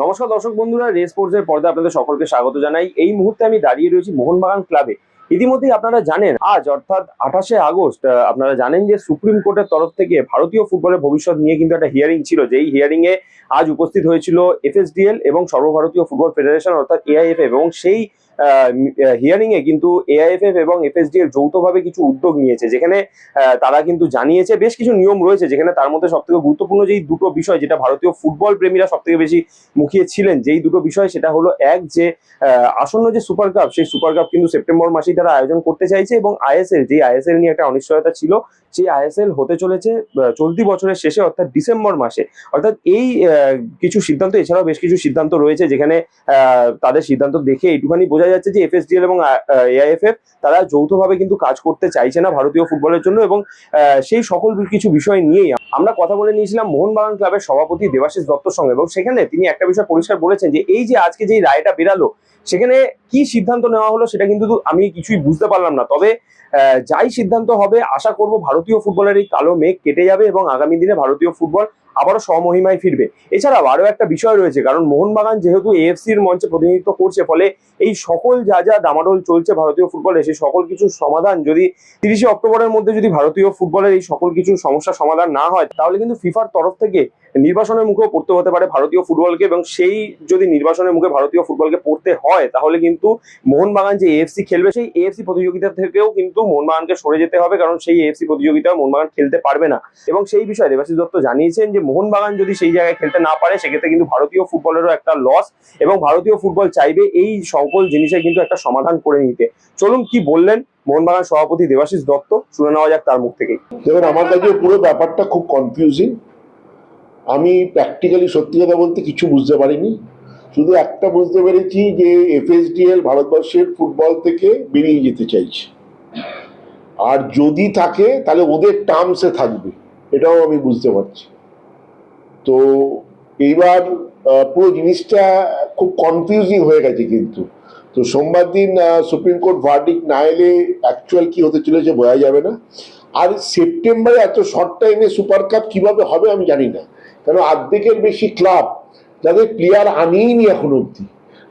নমস্কার দর্শক বন্ধুরা রেস এর পর্দায় আপনাদের সকলকে স্বাগত জানাই। এই মুহূর্তে আমি দাঁড়িয়ে রয়েছি মোহনবাগান ক্লাবে ইতিমধ্যেই আপনারা জানেন, আজ অর্থাৎ আঠাশে আগস্ট আপনারা জানেন যে সুপ্রিম কোর্টের তরফ থেকে ভারতীয় ফুটবলের ভবিষ্যৎ নিয়ে কিন্তু একটা হিয়ারিং ছিল, যেই হিয়ারিং এ আজ উপস্থিত হয়েছিল এফএসডিএল এবং সর্বভারতীয় ফুটবল ফেডারেশন অর্থাৎ এআইএফএফ এবং সেই হিয়ারিং এ কিন্তু এআইএফএফ এবং এফএসডিএল যৌথভাবে কিছু উদ্যোগ নিয়েছে, যেখানে তারা কিন্তু জানিয়েছে, বেশ কিছু নিয়ম রয়েছে, যেখানে তার মধ্যে সব থেকে গুরুত্বপূর্ণ যেই দুটো বিষয়, যেটা ভারতীয় ফুটবল প্রেমীরা সব থেকে বেশি মুখিয়ে ছিলেন, যেই দুটো বিষয় সেটা হলো এক যে আসন্ন যে সুপার কাপ সেই সুপার কাপ কিন্তু সেপ্টেম্বর মাসেই তারা আয়োজন করতে চাইছে এবং আইএসএল যে আইএসএল নিয়ে একটা অনিশ্চয়তা ছিল সেই আইএসএল হতে চলেছে চলতি বছরের শেষে, অর্থাৎ ডিসেম্বর মাসে। অর্থাৎ এই কিছু সিদ্ধান্ত, এছাড়াও বেশ কিছু সিদ্ধান্ত রয়েছে যেখানে তাদের সিদ্ধান্ত দেখে এইটুখানি বোঝা যাচ্ছে যে এফএসডিএল এবং এআইএফএফ তারা যৌথভাবে কিন্তু কাজ করতে চাইছে না ভারতীয় ফুটবলের জন্য এবং সেই সকল কিছু বিষয় নিয়েই আমরা কথা বলে নিয়েছিলাম মোহনবাগান ক্লাবের সভাপতি দেবাশিস দত্তর সঙ্গে এবং সেখানে তিনি একটা বিষয় পরিষ্কার বলেছেন যে এই যে আজকে যে রায়টা বেরালো, সেখানে কি সিদ্ধান্ত নেওয়া হলো সেটা কিন্তু আমি কিছুই বুঝতে পারলাম না। তবে যাই সিদ্ধান্ত হবে, আশা করব ভারতীয় ফুটবলের এই কালো মেঘ কেটে যাবে এবং আগামী দিনে ভারতীয় ফুটবল আবারও স্বমহিমায় ফিরবে। এছাড়াও আরও একটা বিষয় রয়েছে, কারণ মোহনবাগান যেহেতু এএফসির মঞ্চে প্রতিনিধিত্ব করছে, ফলে এই সকল যা যা ডামাডোল চলছে ভারতীয় ফুটবলে সেই সকল কিছুর সমাধান যদি তিরিশে অক্টোবরের মধ্যে যদি ভারতীয় ফুটবলের এই সকল কিছু সমস্যার সমাধান না হয়, তাহলে কিন্তু ফিফার তরফ থেকে নির্বাসনের মুখেও পড়তে হতে পারে ভারতীয় ফুটবলকে এবং সেই যদি নির্বাসনের মুখে ভারতীয় ফুটবলকে পড়তে হয়, তাহলে কিন্তু মোহনবাগান যে এএফসি খেলবে, সেই এএফসি প্রতিযোগিতা থেকেও কিন্তু মোহনবাগানকে সরে যেতে হবে, কারণ সেই এএফসি প্রতিযোগিতায় মোহনবাগান খেলতে পারবে না। এবং সেই বিষয়ে দেবাশিস দত্ত জানিয়েছেন যে মোহনবাগান যদি সেই জায়গায় খেলতে না পারে, সেক্ষেত্রে কিন্তু ভারতীয় ফুটবলেরও একটা লস এবং ভারতীয় ফুটবল চাইবে এই সকল জিনিসের কিন্তু একটা সমাধান করে নিতে। চলুন কি বললেন মোহনবাগান সভাপতি দেবাশিস দত্ত, শুনে নেওয়া যাক তার মুখ থেকেই। দেখুন, আমার কাছে পুরো ব্যাপারটা খুব কনফিউজিং আমি প্র্যাকটিক্যালি সত্যি কথা বলতে কিছু বুঝতে পারিনি। শুধু একটা বুঝতে পেরেছি যে এফএসডিএল ভারতবর্ষের ফুটবল থেকে বেরিয়ে যেতে চাইছে। আর যদি থাকে, তাহলে ওদের টার্মসে থাকবে। এটাও আমি বুঝতে পারছি। তো এইবার পুরো জিনিসটা খুব কনফিউজিং হয়ে গেছে কিন্তু। তো সোমবার দিন সুপ্রিম কোর্ট ভার্ডিক না এলে অ্যাকচুয়াল কি হতে চলেছে বোঝা যাবে না। আর সেপ্টেম্বরে এত শর্ট টাইমে সুপার কাপ কীভাবে হবে আমি জানি না। কারণ আর্ধেকের বেশি ক্লাব? যাদের প্লেয়ার আনেইনি এখন অবধি।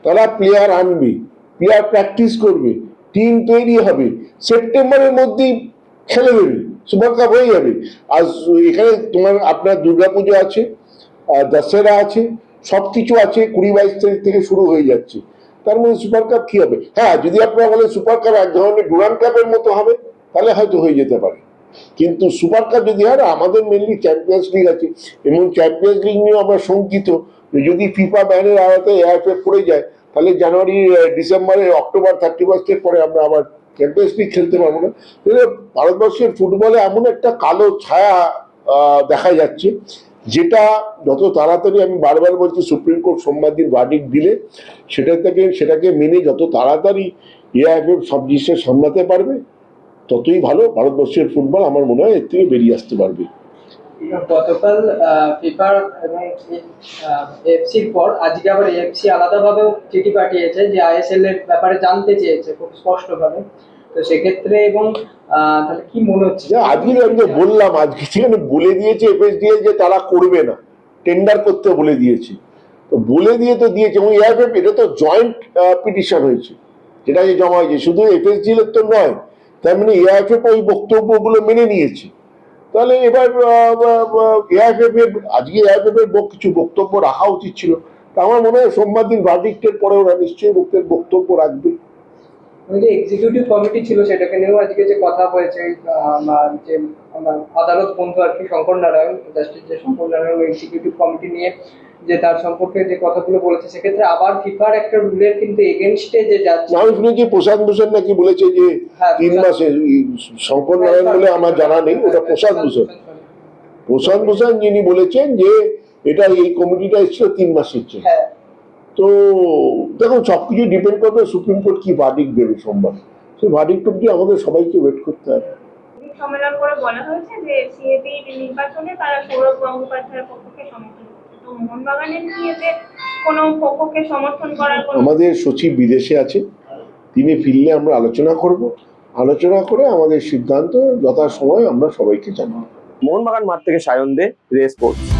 তারা প্লেয়ার আনবে প্লেয়ার প্র্যাকটিস করবে টিম তৈরি হবে, সেপ্টেম্বরের মধ্যেই খেলে দেবে সুপার কাপ হয়ে যাবে। আর এখানে তোমার আপনার দুর্গাপুজো আছে দশেরা আছে সব কিছু আছে, কুড়ি বাইশ তারিখ থেকে শুরু হয়ে যাচ্ছে। তার মধ্যে সুপার কাপ কি হবে? হ্যাঁ যদি আপনারা বলেন সুপার কাপ এক ধরনের ডুরান কাপের মতো হবে, তাহলে হয়তো হয়ে যেতে পারে। কিন্তু সুপার কাপ যদি হয় আমাদের মেনলি চ্যাম্পিয়ন্স লিগ আছে। এবং চ্যাম্পিয়ন্স লিগ নিয়েও আমরা শঙ্কিত। যদি ফিফা ব্যানের আওতায় এআইএফএফ পড়ে যায়, তাহলে জানুয়ারি ডিসেম্বরে, অক্টোবর থার্টি ফার্স্টের পরে আমরা আবার চ্যাম্পিয়ন্স লিগ খেলতে পারব না। ভারতবর্ষের ফুটবলে এমন একটা কালো ছায়া দেখা যাচ্ছে, যেটা যত তাড়াতাড়ি আমি বারবার বলছি সুপ্রিম কোর্ট সোমবার দিন দিলে, সেটা থেকে, সেটাকে মেনে যত তাড়াতাড়ি এআইএফএফ সব জিনিসটা সামলাতে পারবে ততই ভালো ভারতবর্ষের ফুটবল আমার মনে হয় এর থেকে বেরিয়ে আসতে পারবে। গতকাল ফিফার এবং এফসির পর আজকে আবার এফসি আলাদাভাবেও চিঠি পাঠিয়েছে যে আইএসএল এর ব্যাপারে জানতে চেয়েছে খুব স্পষ্টভাবে। তো সেক্ষেত্রে এবং তাহলে কি মনে হচ্ছে? যে আজকে আমি তো বললাম আজকে সেখানে বলে দিয়েছে এফএসডিএল যে তারা করবে না। টেন্ডার করতে বলে দিয়েছে। তো বলে দিয়ে তো দিয়েছে এবং এআইএফএফ এটা তো জয়েন্ট পিটিশন হয়েছে। যেটা যে জমা হয়েছে। শুধু এফএসডিএল এর তো নয় তার মানে এআইএফএফ ওই বক্তব্যগুলো মেনে নিয়েছে। তাহলে এবার এআইএফএফ আজকে এআইএফএফ কিছু বক্তব্য রাখা উচিত ছিল। তা আমার মনে হয় সোমবার দিন ভার্ডিক্টের পরে ওরা নিশ্চয়ই বক্তের বক্তব্য রাখবে। যে এক্সিকিউটিভ কমিটি ছিল, সেটাকে নিয়েও আজকে যে কথা হয়েছে যে আদালত বন্ধু আর কি, শঙ্কর নারায়ণ জাস্টিস যে শঙ্কর নারায়ণ এক্সিকিউটিভ কমিটি নিয়ে যে তার সম্পর্কে যে কথাগুলো বলেছে সেক্ষেত্রে আবার ফিফার একটা রুলের কিন্তু এগেনস্টে যে যাচ্ছে আমি শুনেছি প্রশান্ত ভূষণ নাকি বলেছে যে হ্যাঁ, তিন মাসে শঙ্কর নারায়ণ বলে আমার জানা নেই ওটা প্রশান্ত ভূষণ। প্রশান্ত ভূষণ যিনি বলেছেন যে এটা এই কমিটিটা এসেছিল তিন মাসের জন্য। হ্যাঁ। তো দেখুন সবকিছু ডিপেন্ড করবে সুপ্রিম কোর্ট কি ভার্ডিক দেবে সোমবার। সেই ভার্ডিক অব্দি আমাদের সবাইকে ওয়েট করতে হবে। সম্মেলন করে বলা হয়েছে যে সিএবি নির্বাচনে তারা সৌরভ গঙ্গোপাধ্যায়ের পক্ষকে সমর্থন মোহনবাগানের নিয়ে কোনো পক্ষকে সমর্থন করার আমাদের সচিব বিদেশে আছে। তিনি ফিরলে আমরা আলোচনা করব। আলোচনা করে আমাদের সিদ্ধান্ত যথাসময় আমরা সবাইকে জানাব। মোহনবাগান মাঠ থেকে সায়ন দে রে স্পোর্টস